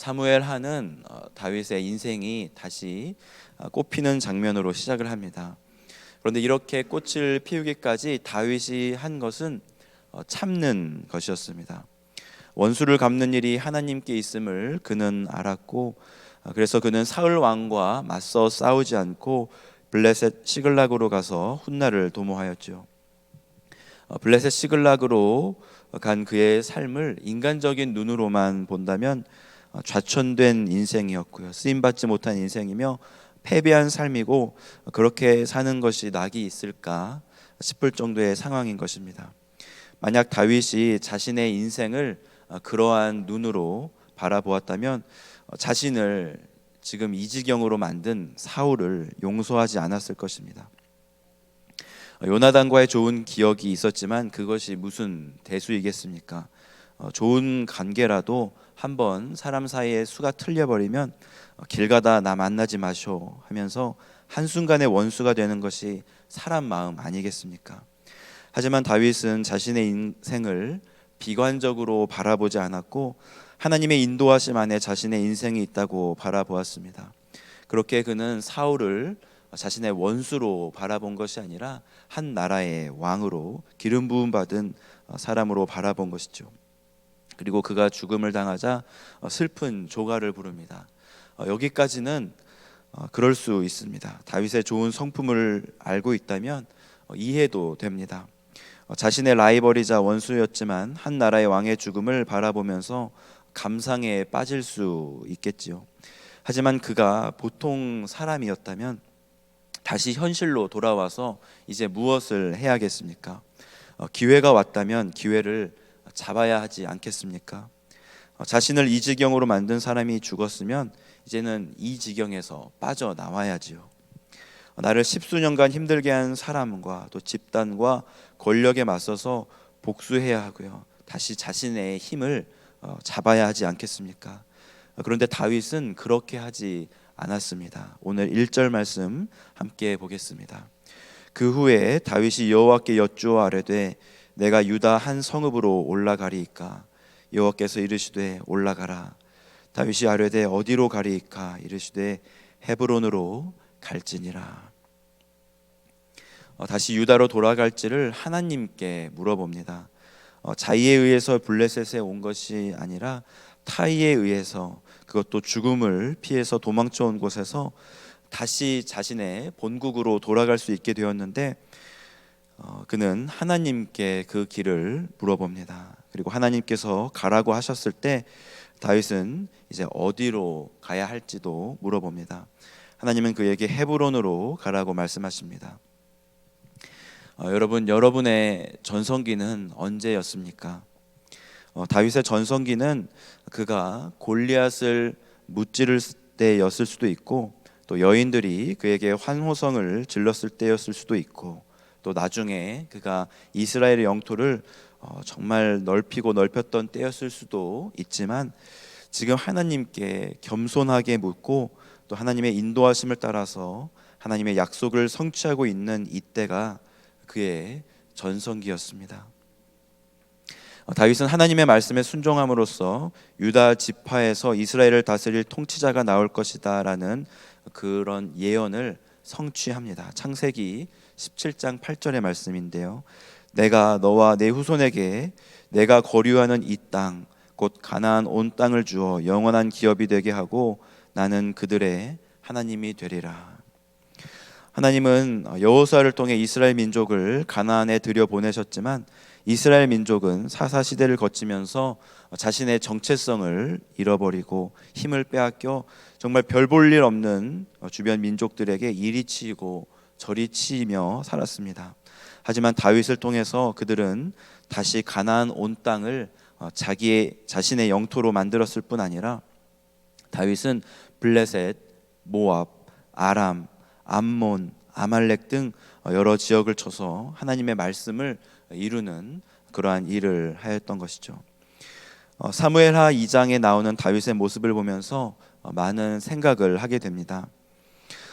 사무엘 하는 어, 다윗의 인생이 다시 어, 꽃피는 장면으로 시작을 합니다. 그런데 이렇게 꽃을 피우기까지 다윗이 한 것은 어, 참는 것이었습니다. 원수를 갚는 일이 하나님께 있음을 그는 알았고 그래서 그는 사울 왕과 맞서 싸우지 않고 블레셋 시글락으로 가서 훗날을 도모하였죠. 블레셋 시글락으로 간 그의 삶을 인간적인 눈으로만 본다면 좌천된 인생이었고요. 쓰임 받지 못한 인생이며 패배한 삶이고 그렇게 사는 것이 낙이 있을까 싶을 정도의 상황인 것입니다. 만약 다윗이 자신의 인생을 그러한 눈으로 바라보았다면 자신을 지금 이 지경으로 만든 사울을 용서하지 않았을 것입니다. 요나단과의 좋은 기억이 있었지만 그것이 무슨 대수이겠습니까? 어, 좋은 관계라도 한번 사람 사이에 수가 틀려버리면 어, 길 가다 나 만나지 마쇼 하면서 한순간에 원수가 되는 것이 사람 마음 아니겠습니까? 하지만 다윗은 자신의 인생을 비관적으로 바라보지 않았고 하나님의 인도하심 안에 자신의 인생이 있다고 바라보았습니다. 그렇게 그는 사울을 자신의 원수로 바라본 것이 아니라 한 나라의 왕으로 기름 부음 받은 사람으로 바라본 것이죠. 그리고 그가 죽음을 당하자 슬픈 조가를 부릅니다. 어, 여기까지는 어, 그럴 수 있습니다. 다윗의 좋은 성품을 알고 있다면 어, 이해도 됩니다. 자신의 라이벌이자 원수였지만 한 나라의 왕의 죽음을 바라보면서 감상에 빠질 수 있겠지요. 하지만 그가 보통 사람이었다면 다시 현실로 돌아와서 이제 무엇을 해야겠습니까? 기회가 왔다면 기회를 잡아야 하지 않겠습니까? 어, 자신을 이 지경으로 만든 사람이 죽었으면 이제는 이 지경에서 빠져 나와야지요. 어, 나를 십수년간 힘들게 한 사람과 또 집단과 권력에 맞서서 복수해야 하고요. 다시 자신의 힘을 어, 잡아야 하지 않겠습니까? 그런데 다윗은 그렇게 하지 않았습니다. 오늘 1절 말씀 함께 보겠습니다. 그 후에 다윗이 여호와께 여쭈어 아뢰되 내가 유다 한 성읍으로 올라가리이까? 여호와께서 이르시되 올라가라. 다윗이 아뢰되 어디로 가리이까? 이르시되 헤브론으로 갈지니라. 어, 다시 유다로 돌아갈지를 하나님께 물어봅니다. 어, 자의에 의해서 블레셋에 온 것이 아니라 타의에 의해서 그것도 죽음을 피해서 도망쳐 온 곳에서 다시 자신의 본국으로 돌아갈 수 있게 되었는데 어, 그는 하나님께 그 길을 물어봅니다. 그리고 하나님께서 가라고 하셨을 때 다윗은 이제 어디로 가야 할지도 물어봅니다. 하나님은 그에게 헤브론으로 가라고 말씀하십니다. 어, 여러분, 여러분의 전성기는 언제였습니까? 어, 다윗의 전성기는 그가 골리앗을 무찌를 때였을 수도 있고 또 여인들이 그에게 환호성을 질렀을 때였을 수도 있고 또 나중에 그가 이스라엘의 영토를 어, 정말 넓히고 넓혔던 때였을 수도 있지만 지금 하나님께 겸손하게 묻고 또 하나님의 인도하심을 따라서 하나님의 약속을 성취하고 있는 이때가 그의 전성기였습니다. 어, 다윗은 하나님의 말씀에 순종함으로써 유다 지파에서 이스라엘을 다스릴 통치자가 나올 것이다라는 그런 예언을 성취합니다. 창세기 17장 8절의 말씀인데요. 내가 너와 내 후손에게 내가 거류하는 이 땅 곧 가나안 온 땅을 주어 영원한 기업이 되게 하고 나는 그들의 하나님이 되리라. 하나님은 여호수아를 통해 이스라엘 민족을 가나안에 들여 보내셨지만 이스라엘 민족은 사사 시대를 거치면서 자신의 정체성을 잃어버리고 힘을 빼앗겨 정말 별 볼 일 없는 주변 민족들에게 이리 치이고 저리 치이며 살았습니다. 하지만 다윗을 통해서 그들은 다시 가나안 온 땅을 어, 자기의 자신의 영토로 만들었을 뿐 아니라 다윗은 블레셋, 모압, 아람, 암몬, 아말렉 등 여러 지역을 쳐서 하나님의 말씀을 이루는 그러한 일을 하였던 것이죠. 어, 사무엘하 2장에 나오는 다윗의 모습을 보면서 어, 많은 생각을 하게 됩니다.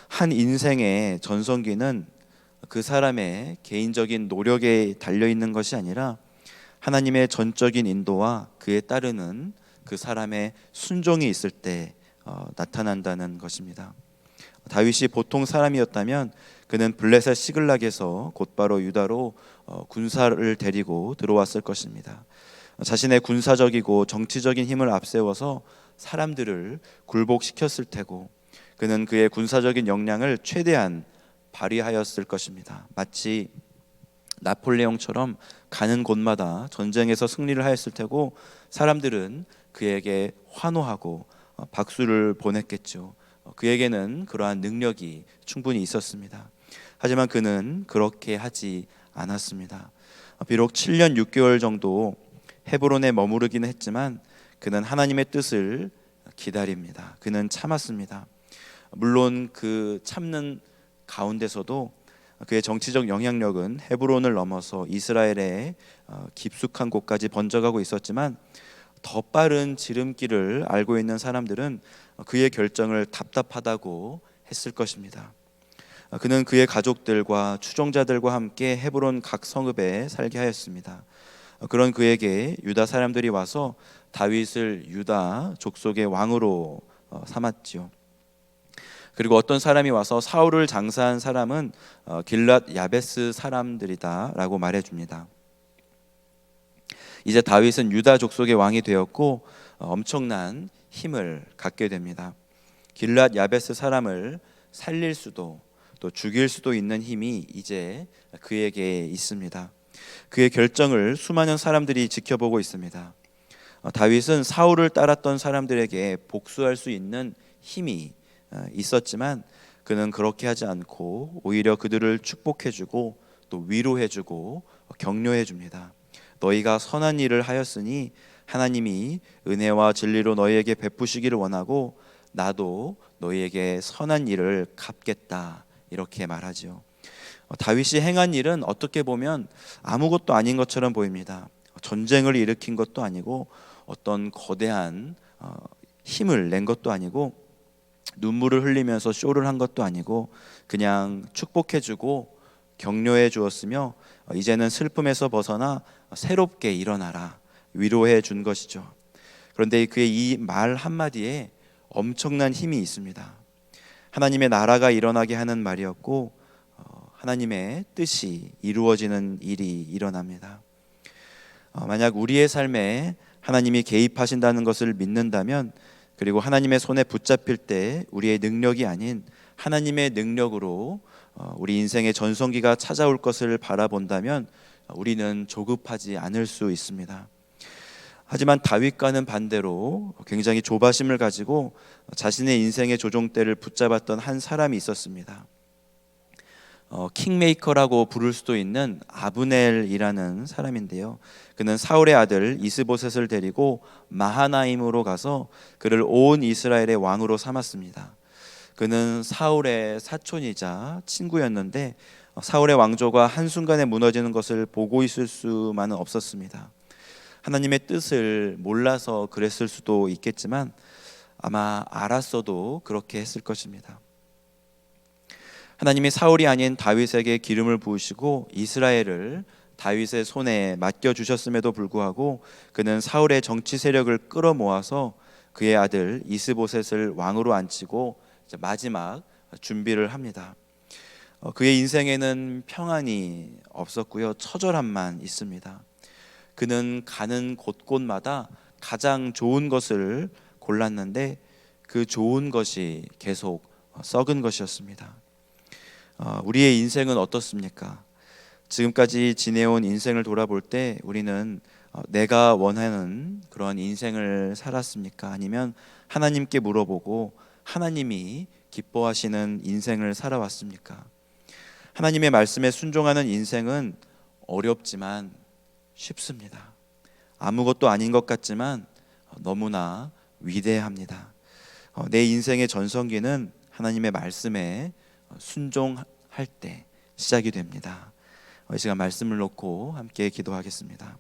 한 인생의 전성기는 그 사람의 개인적인 노력에 달려 있는 것이 아니라 하나님의 전적인 인도와 그에 따르는 그 사람의 순종이 있을 때 어, 나타난다는 것입니다. 다윗이 보통 사람이었다면 그는 블레셋 시글락에서 곧바로 유다로 어, 군사를 데리고 들어왔을 것입니다. 자신의 군사적이고 정치적인 힘을 앞세워서 사람들을 굴복시켰을 테고 그는 그의 군사적인 역량을 최대한 발휘하였을 것입니다. 마치 나폴레옹처럼 가는 곳마다 전쟁에서 승리를 하였을 테고 사람들은 그에게 환호하고 어, 박수를 보냈겠죠. 어, 그에게는 그러한 능력이 충분히 있었습니다. 하지만 그는 그렇게 하지 않았습니다. 어, 비록 7년 6개월 정도 헤브론에 머무르기는 했지만 그는 하나님의 뜻을 기다립니다. 그는 참았습니다. 물론 그 참는 가운데서도 그의 정치적 영향력은 헤브론을 넘어서 이스라엘의 어, 깊숙한 곳까지 번져가고 있었지만 더 빠른 지름길을 알고 있는 사람들은 그의 결정을 답답하다고 했을 것입니다. 그는 그의 가족들과 추종자들과 함께 헤브론 각 성읍에 살게 하였습니다. 그런 그에게 유다 사람들이 와서 다윗을 유다 족속의 왕으로 어, 삼았지요. 그리고 어떤 사람이 와서 사울을 장사한 사람은 어, 길랏 야베스 사람들이다라고 말해 줍니다. 이제 다윗은 유다 족속의 왕이 되었고 어, 엄청난 힘을 갖게 됩니다. 길랏 야베스 사람을 살릴 수도 또 죽일 수도 있는 힘이 이제 그에게 있습니다. 그의 결정을 수많은 사람들이 지켜보고 있습니다. 어, 다윗은 사울을 따랐던 사람들에게 복수할 수 있는 힘이 어, 있었지만 그는 그렇게 하지 않고 오히려 그들을 축복해주고 또 위로해주고 격려해줍니다. 너희가 선한 일을 하였으니 하나님이 은혜와 진리로 너희에게 베푸시기를 원하고 나도 너희에게 선한 일을 갚겠다 이렇게 말하지요. 어, 다윗이 행한 일은 어떻게 보면 아무것도 아닌 것처럼 보입니다. 전쟁을 일으킨 것도 아니고 어떤 거대한 어, 힘을 낸 것도 아니고 눈물을 흘리면서 쇼를 한 것도 아니고 그냥 축복해주고 격려해 주었으며 어, 이제는 슬픔에서 벗어나 새롭게 일어나라 위로해 준 것이죠. 그런데 그의 이 말 한마디에 엄청난 힘이 있습니다. 하나님의 나라가 일어나게 하는 말이었고 어, 하나님의 뜻이 이루어지는 일이 일어납니다. 어, 만약 우리의 삶에 하나님이 개입하신다는 것을 믿는다면 그리고 하나님의 손에 붙잡힐 때 우리의 능력이 아닌 하나님의 능력으로 어, 우리 인생의 전성기가 찾아올 것을 바라본다면 우리는 조급하지 않을 수 있습니다. 하지만 다윗과는 반대로 굉장히 조바심을 가지고 자신의 인생의 조종대를 붙잡았던 한 사람이 있었습니다. 어, 킹메이커라고 부를 수도 있는 아브넬이라는 사람인데요. 그는 사울의 아들 이스보셋을 데리고 마하나임으로 가서 그를 온 이스라엘의 왕으로 삼았습니다. 그는 사울의 사촌이자 친구였는데 사울의 왕조가 한순간에 무너지는 것을 보고 있을 수만은 없었습니다. 하나님의 뜻을 몰라서 그랬을 수도 있겠지만 아마 알았어도 그렇게 했을 것입니다. 하나님이 사울이 아닌 다윗에게 기름을 부으시고 이스라엘을 다윗의 손에 맡겨 주셨음에도 불구하고 그는 사울의 정치 세력을 끌어모아서 그의 아들 이스보셋을 왕으로 앉히고 마지막 준비를 합니다. 어, 그의 인생에는 평안이 없었고요. 처절함만 있습니다. 그는 가는 곳곳마다 가장 좋은 것을 골랐는데 그 좋은 것이 계속 썩은 것이었습니다. 어, 우리의 인생은 어떻습니까? 지금까지 지내온 인생을 돌아볼 때 우리는 어, 내가 원하는 그런 인생을 살았습니까? 아니면 하나님께 물어보고 하나님이 기뻐하시는 인생을 살아왔습니까? 하나님의 말씀에 순종하는 인생은 어렵지만 쉽습니다. 아무것도 아닌 것 같지만 너무나 위대합니다. 어, 내 인생의 전성기는 하나님의 말씀에 순종할 때 시작이 됩니다. 이 시간 말씀을 놓고 함께 기도하겠습니다.